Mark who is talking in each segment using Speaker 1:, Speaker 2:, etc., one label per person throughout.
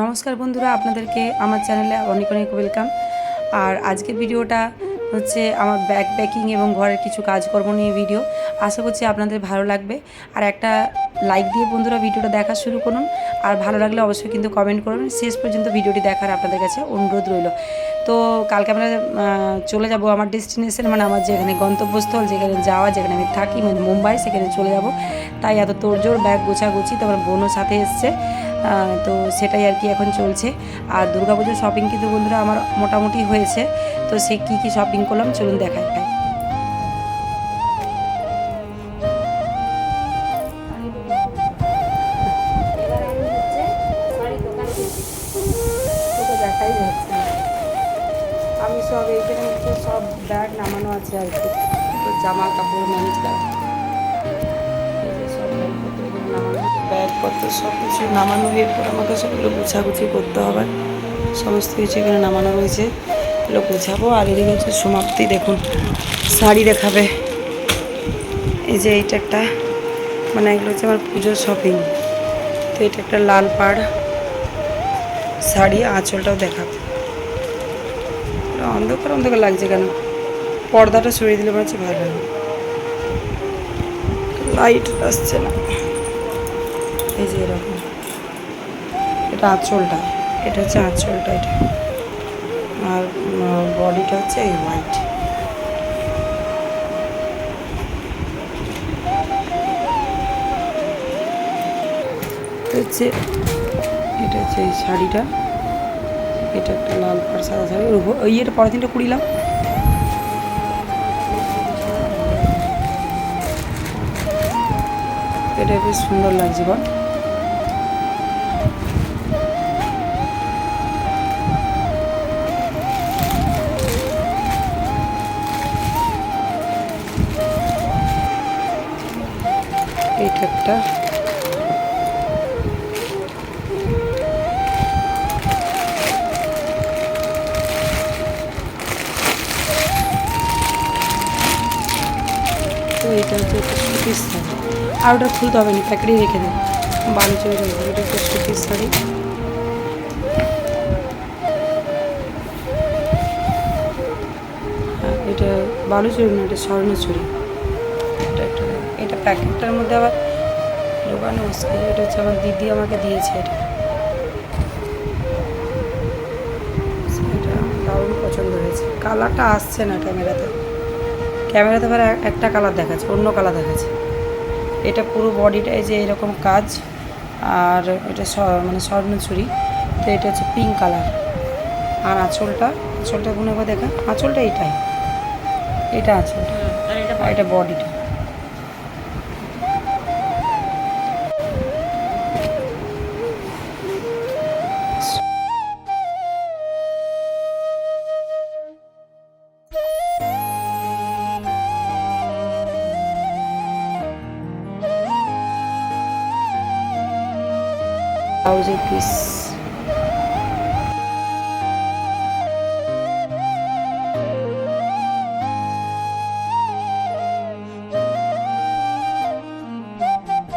Speaker 1: নমস্কার বন্ধুরা, আপনাদেরকে আমার চ্যানেলে অনেক অনেক ওয়েলকাম আর আজকের ভিডিওটা হচ্ছে আমার ব্যাগ প্যাকিং এবং ঘরের কিছু কাজকর্ম নিয়ে ভিডিও আশা করছি আপনাদের ভালো লাগবে। আর একটা লাইক দিয়ে বন্ধুরা ভিডিওটা দেখা শুরু করুন। আর ভালো লাগলে অবশ্যই কিন্তু কমেন্ট করুন শেষ পর্যন্ত ভিডিওটি দেখার আপনাদের কাছে অনুরোধ রইল। তো কালকে আমরা চলে যাব আমার ডেস্টিনেশন মানে আমার যেখানে গন্তব্যস্থল, যেখানে যাওয়া, যেখানে আমি থাকি মানে মুম্বাই, সেখানে চলে যাব। তাই এত তোড়জোড় ব্যাগ গোছাগুছি তোমার বোনও সাথে এসছে। তো সেটাই আর কি এখন চলছে। আর দুর্গাপুজোর শপিং কিন্তু বন্ধুরা আমার মোটামুটি হয়েছে। তো সে কী কী শপিং করলাম চলুন যাচ্ছে আমি সব এইখানে সব ব্যাগ নামানো আছে আর কি। জামা কাপড় ম্যানেজ করা। ব্যাগপত্র সব কিছু নামানো এরপর আমাকে সেগুলো গুছাগুছি করতে হবে। সমস্ত কিছু এখানে নামানো রয়েছে এগুলো গুছাবো আর এদিকে হচ্ছে সমাপ্তি, দেখুন, শাড়ি দেখাবে। এই যে এইটা একটা মানে এগুলো হচ্ছে আমার পুজোর শপিং তো এটা একটা লাল পাড় শাড়ি, আঁচলটাও দেখাবে। অন্ধকার অন্ধকার লাগছে কেন? পর্দাটা সরিয়ে দিলে মনে হচ্ছে ভালো লাইট আসছে না। এই যে এরকম। এটা আঁচলটা। এটা হচ্ছে আঁচলটা এটা। আর বডিটা হচ্ছে এই হোয়াইট হচ্ছে, এটা হচ্ছে এই শাড়িটা। এটা একটা লাল পাড় সাদা শাড়ি। ওই ইয়েটা পলিথিনটা কুড়িলাম এটা বেশ সুন্দর লাগছে বল একটা। তো এটা হচ্ছে একটা সুতির শাড়ি। আর ওটা খুলতে হবে না, প্যাকেটেই রেখে দেবে বাড়ি চলে যাবে, এটা একটা সুতির শাড়ি। এটা বালুচুরি না, এটা স্বর্ণচুরি। এটা একটা, এটা প্যাকেটটার মধ্যে আবার ঢোকানো মুশকিল এটা হচ্ছে আমার দিদি আমাকে দিয়েছে এটা। দারুণ পছন্দ হয়েছে। কালারটা আসছে না ক্যামেরাতে। ক্যামেরাতে এক- একটা কালার দেখাচ্ছে অন্য কালার দেখাচ্ছে। এটা পুরো বডিটা এই যে এরকম কাজ আর এটা মানে স্বর্ণচুরি। তো এটা হচ্ছে পিঙ্ক কালার আর আঁচলটা আঁচলটা কোনো দেখা আঁচলটা এটাই এটা আঁচলটা আর এটা বডিটা ব্লাউজের পিস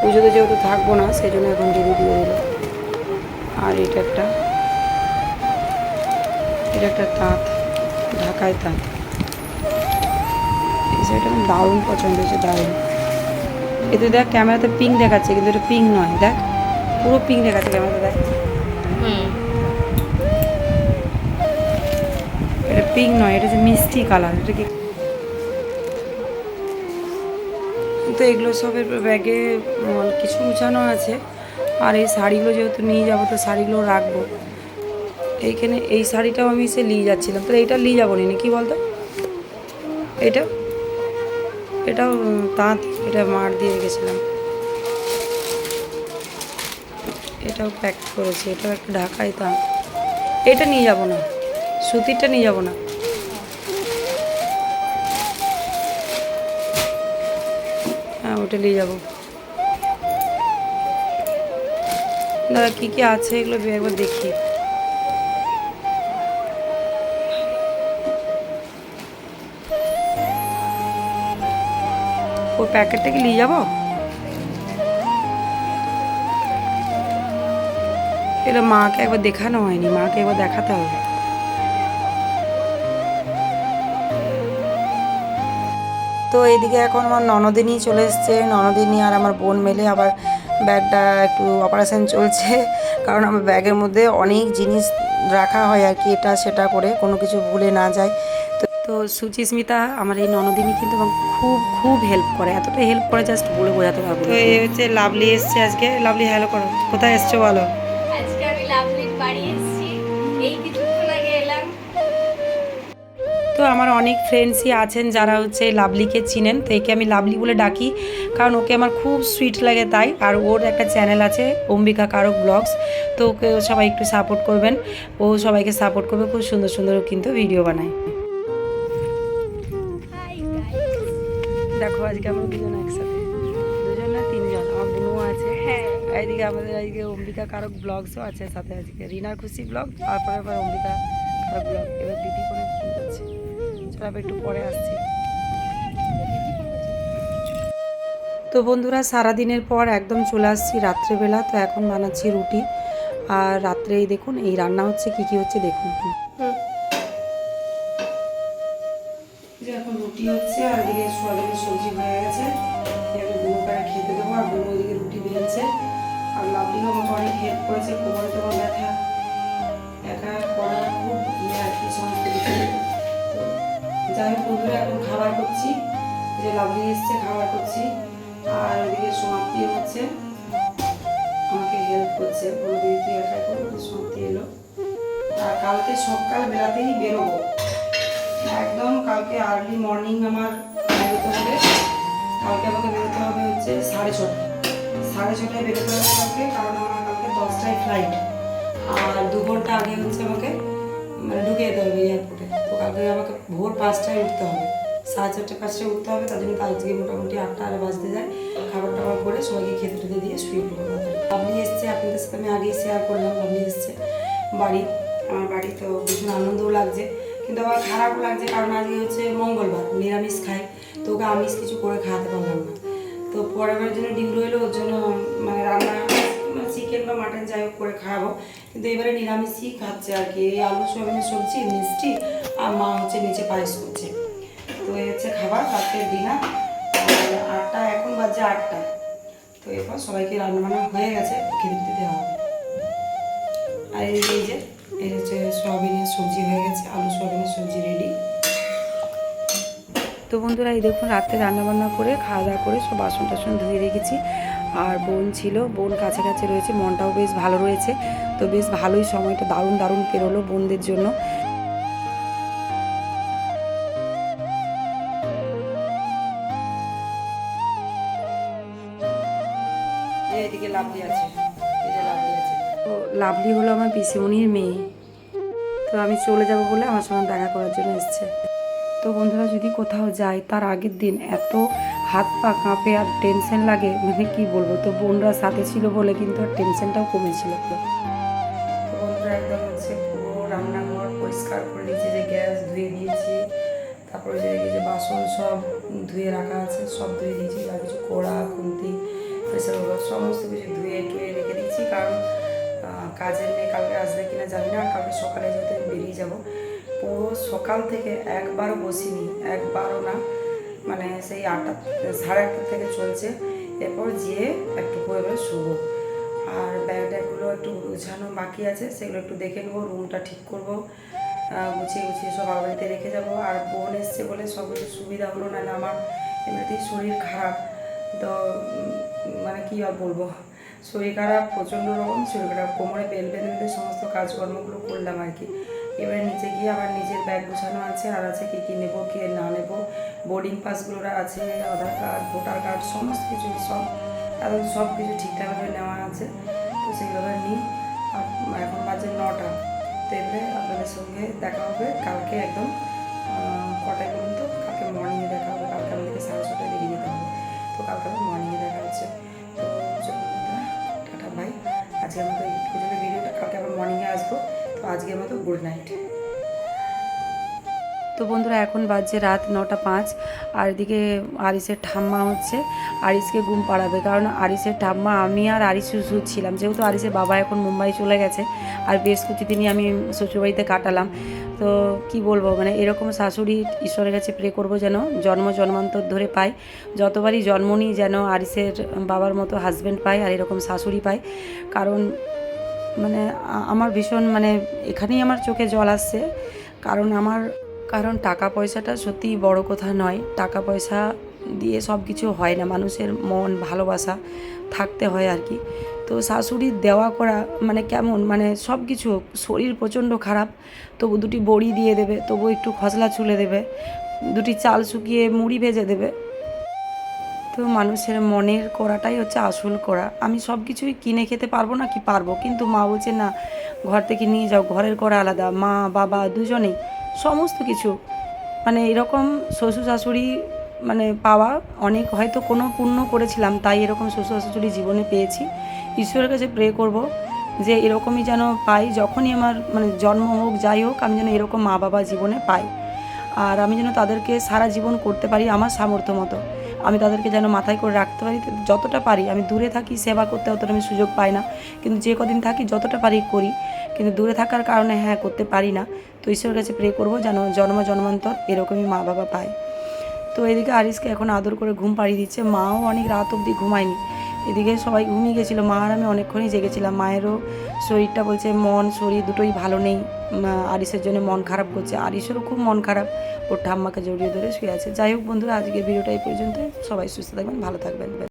Speaker 1: পুজোতে যেহেতু থাকব না সেই জন্য এখন দিদি দিয়ে দিল আর এটা একটা এটা একটা তাঁত, ঢাকায় তাঁত। আমার দারুণ পছন্দ হয়েছে, দারুণ। এতে দেখ, ক্যামেরাতে পিঙ্ক দেখাচ্ছে, কিন্তু এটা পিঙ্ক নয়, দেখ। পুরো পিঙ্ক দেখাচ্ছে ক্যামেরাতে দেখ এটা পিঙ্ক নয় এটা হচ্ছে মিষ্টি কালার এটা কি? তো এগুলো সবের ব্যাগে কিছু উঁচানো আছে। আর এই শাড়িগুলো যেহেতু নিয়ে যাব তো শাড়িগুলো রাখব। এইখানে এই শাড়িটাও আমি সে নিয়ে যাচ্ছিলাম। তো এইটা নিয়ে যাব নি কি বলতো? এটা এটাও তাঁত এটা মার দিয়ে রেখেছিলাম। এটাও প্যাক করেছি, এটাও একটা ঢাকাই তাঁত এটা নিয়ে যাব না, সুতিরটা নিয়ে যাব না। হ্যাঁ ওটা নিয়ে যাব। দাদা, কী কী আছে এগুলো একবার দেখি। ওই প্যাকেটটা কি নিয়ে যাব? এটা মাকে একবার দেখানো হয়নি মাকে একবার দেখাতে হবে। তো এইদিকে এখন আমার ননদিনী চলে এসছে ননদিনী আর আমার বোন মেলে আবার ব্যাগটা একটু অপারেশন চলছে কারণ আমার ব্যাগের মধ্যে অনেক জিনিস রাখা হয় আর কি এটা সেটা করে কোনো কিছু ভুলে না যায় তো তো সুচিস্মিতা আমার এই ননদিনী কিন্তু খুব খুব হেল্প করে এতটা হেল্প করে জাস্ট বলে বোঝাতে পারব তো এই হচ্ছে লাভলি এসছে আজকে। লাভলি হ্যালো করো কোথায় এসছো বলো?
Speaker 2: লাভলির বাড়ি এসেছি। এই কিছুক্ষণ আগে এলাম।
Speaker 1: তো আমার অনেক ফ্রেন্ডসই আছেন যারা হচ্ছে লাভলিকে চিনেন তো একে আমি লাভলি বলে ডাকি কারণ ওকে আমার খুব সুইট লাগে তাই আর ওর একটা চ্যানেল আছে অম্বিকা কারক ব্লগস তো ওকে সবাই একটু সাপোর্ট করবেন। ও সবাইকে সাপোর্ট করবে খুব সুন্দর সুন্দর কিন্তু ভিডিও বানায়। দেখো আজকে আমরা দুজন একসাথে। এইদিকে আমাদের আজকে অম্বিকা কারক ব্লগসও আছে সাথে আজকে। রিনা খুশি ব্লগ তারপরে আবার অম্বিকা কারক ব্লগ এবার দিদি কোনো ফোন করছে। চলো একটু পরে আসছি। তো বন্ধুরা, সারাদিনের পর একদম চলে আসছি রাত্রেবেলা, তো এখন বানাচ্ছি রুটি। আর রাত্রে এই দেখুন, এই রান্না হচ্ছে, কি কি হচ্ছে দেখুন। এখন রুটি হচ্ছে, আর এদিকে সোয়াবিনের সবজি হয়ে গেছে। এবার বুনো পায়ে খেতে দেবো, আর বুনো আর লাভলিও আমাকে অনেক হেল্প করেছে, কোমরে তোমার ব্যথা। একা করা খুব ইয়ে আর কি, সমস্ত যাই হোক বন্ধুরা, এখন খাবার করছি। যে লাভলি এসছে, খাবার করছি। আর ওদিকে সমাপ্তি হচ্ছে। আমাকে হেল্প করছে, বলে দিদি তুই একাই করব সমাপ্তি এলো? আর কালকে সকাল বেলাতেই বেরোবো। একদম কালকে আর্লি মর্নিং আমার বেরোতে হবে। কালকে আমাকে বেরোতে হবে হচ্ছে সাড়ে ছটায় সাড়ে ছটায় বেরোতে হবে কালকে কারণ আমার কালকে দশটায় ফ্লাইট আর দু ঘণ্টা আগে হচ্ছে আমাকে মানে ঢুকে যেতে হবে এয়ারপোর্টে তো কালকে আমাকে ভোর পাঁচটায় উঠতে হবে। সাড়ে চারটে, পাঁচটায় উঠতে হবে, তার জন্য আজকে মোটামুটি আটটা আরে বাজতে যায়। খাবার টাবার করে সবাইকে খেতে টেতে দিয়ে শুয়ে পড়ব আপনি এসছে, আপনাদের সাথে আমি আগেই শেয়ার করলাম আপনি এসছে বাড়ি। আমার বাড়ি তো ভীষণ আনন্দও লাগছে। কিন্তু আবার খারাপও লাগছে, কারণ আজকে হচ্ছে মঙ্গলবার, নিরামিষ খাই তো ওকে আমিষ কিছু করে খাওয়াতে পারলাম না। তো পরের জন্য ডিম রইল, ওর জন্য মানে রান্না মানে চিকেন বা মাটন যাই হোক করে খাওয়াবো কিন্তু এবারে নিরামিষই খাচ্ছে আর কি। এই আলু, সোয়াবিনের সবজি, মিষ্টি আর মা হচ্ছে নিচে পায়েস করছে। তো এই হচ্ছে খাবার রাতের ডিনার আটটা, এখন বাজে আটটা। তো এরপর সবাইকে রান্না বান্না হয়ে গেছে, খেতে দিতে হবে। আর এই যে, এই হচ্ছে সোয়াবিনের সবজি হয়ে গেছে, আলু সোয়াবিনের সবজি রেডি তো বন্ধুরা এই দেখুন রাত্রে রান্নাবান্না করে খাওয়া দাওয়া করে সব বাসন টাসন ধুয়ে রেখেছি। আর বোন ছিল বোন কাছে কাছে রয়েছে মনটাও বেশ ভালো রয়েছে। তো বেশ ভালোই সময়টা দারুণ দারুণ পেরোলো বোনদের জন্য। এদিকে লাভলি আছে লাভলি আছে। তো লাভলি হলো আমার পিসিমণির মেয়ে। তো আমি চলে যাব বলে আমার সঙ্গে দেখা করার জন্য এসছে। তো বন্ধুরা যদি কোথাও যাই, তার আগের দিন এত হাত পা কাঁপে আর টেনশন লাগে মানে কি বলব? তো বোনরা সাথে ছিল বলে কিন্তু আর টেনশনটাও কমেছিল। তো বন্ধুরা একদম হচ্ছে পুরো রান্নাঘর পরিষ্কার করে নিয়েছি, যে গ্যাস ধুয়ে দিয়েছি। তারপরে যে যে বাসন সব ধুয়ে রাখা আছে, সব ধুয়ে দিয়েছি আর কিছু কোড়া, খুন্তি, প্রেসার কুকার, সমস্ত কিছু ধুয়ে টুয়ে রেখে দিয়েছি। কারণ কাজের মেয়ে কালকে আসবে কিনা জানি না আর কালকে সকালে আমি বেরিয়ে যাব পুরো সকাল থেকে একবারও বসিনি, একবারও না। মানে সেই আটটা, সাড়ে আটটা থেকে চলছে। এরপর যেয়ে একটু এবার শুবো। আর ব্যাগ ট্যাগগুলো একটু গুছানো বাকি আছে, সেগুলো একটু দেখে নেব, রুমটা ঠিক করব। গুছিয়ে গুছিয়ে সব আলমারিতে রেখে যাব। আর বোন এসছে বলে সব কিছু সুবিধা হলো না আমার এমনিতেই শরীর খারাপ। তো মানে কী আর বলব? শরীর খারাপ, প্রচণ্ড রকম, শরীর খারাপ, কোমরে বেল বেঁধে বেঁধে সমস্ত কাজকর্মগুলো করলাম আর কি। এবারে নিচে গিয়ে আবার নিজের ব্যাগ গোছানো আছে। আর আছে কী কী নেব, কে না নেব বোর্ডিং পাসগুলো আছে আধার কার্ড ভোটার কার্ড সমস্ত কিছু সব, এখন সব কিছু ঠিকঠাকভাবে নেওয়া আছে। তো সেইভাবে নিই। এখন বাজে নটা। তো এবারে আপনাদের সঙ্গে দেখা হবে কালকে একদম কটায় বলুন তো? কালকে মর্নিংয়ে দেখা হবে, কালকে আমাদেরকে সাড়ে ছটায় বেরিয়ে যেতে হবে। তো কালকে আমার মর্নিংয়ে দেখা হচ্ছে। তো টাটা ভাই আজকে পর্যন্ত ভিডিওটা, কালকে আবার মর্নিংয়ে আসব। তো আজকের মতো গুড নাইট তো বন্ধুরা, এখন বাজছে রাত নটা পাঁচ, আর এদিকে আরিসের ঠাম্মা হচ্ছে। আরিসকে ঘুম পাড়াবে, কারণ আরিসের ঠাম্মা, আমি আর আরিস ছিলাম। যেহেতু আরিসের বাবা এখন মুম্বাই চলে গেছে, আর বৃহস্পতি দিনই আমি শ্বশুরবাড়িতে কাটালাম। তো কি বলব মানে এরকম শাশুড়ি ঈশ্বরের কাছে প্রে করব যেন জন্ম জন্মান্তর ধরে পাই যতবারই জন্ম নিই যেন আরিসের বাবার মতো হাজব্যান্ড পাই আর এরকম শাশুড়ি পাই কারণ মানে আমার ভীষণ মানে এখানেই আমার চোখে জল আসছে। কারণ আমার, কারণ টাকা পয়সাটা সত্যিই বড় কথা নয়। টাকা পয়সা দিয়ে সব কিছু হয় না। মানুষের মন, ভালোবাসা থাকতে হয় আর কি। তো শাশুড়ির দেওয়া করা মানে কেমন? মানে সব কিছু, শরীর প্রচণ্ড খারাপ, তবু দুটি বড়ি দিয়ে দেবে, তবু একটু খসলা ছুলে দেবে, দুটি চাল শুকিয়ে মুড়ি ভেজে দেবে। তো মানুষের মনের করাটাই হচ্ছে আসল করা। আমি সব কিছুই কিনে খেতে পারব না কি পারব? কিন্তু মা বলছে, না, ঘর থেকে নিয়ে যাও, ঘরের করা আলাদা। মা, বাবা, দুজনেই, সমস্ত কিছু। মানে এরকম শ্বশুর শাশুড়ি মানে পাওয়া অনেক, হয়তো কোনো পুণ্য করেছিলাম, তাই এরকম শ্বশুর শাশুড়ি জীবনে পেয়েছি। ঈশ্বরের কাছে প্রে করব যে এরকমই যেন পাই, যখনই আমার মানে জন্ম হোক, যাই হোক, আমি যেন এরকম মা বাবা জীবনে পাই। আর আমি যেন তাদেরকে সারা জীবন করতে পারি আমার সামর্থ্য মতো। আমি তাদেরকে যেন মাথায় করে রাখতে পারি, যতটা পারি। আমি দূরে থাকি, সেবা করতে অতটা আমি সুযোগ পাই না। কিন্তু যে কদিন থাকি, যতটা পারি করি। কিন্তু দূরে থাকার কারণে হ্যাঁ করতে পারি না। তো ঈশ্বরের কাছে প্রে করব যেন জন্ম, জন্মান্তর এরকমই মা বাবা পায়। তো এদিকে আরিসকে এখন আদর করে ঘুম পাড়িয়ে দিচ্ছে। মাও অনেক রাত অবধি ঘুমায়নি। এদিকে সবাই ঘুমিয়ে গেছিল। মা আর আমি অনেকক্ষণই জেগেছিলাম। মায়েরও শরীরটা বলছে মন, শরীর দুটোই ভালো নেই। আরিসের জন্য মন খারাপ করছে। আরিসেরও খুব মন খারাপ। ওর ঠাম্মাকে জড়িয়ে ধরে শুয়ে আছে। যাই হোক বন্ধুরা আজকে ভিডিওটা এই পর্যন্ত সবাই সুস্থ থাকবেন, ভালো থাকবেন।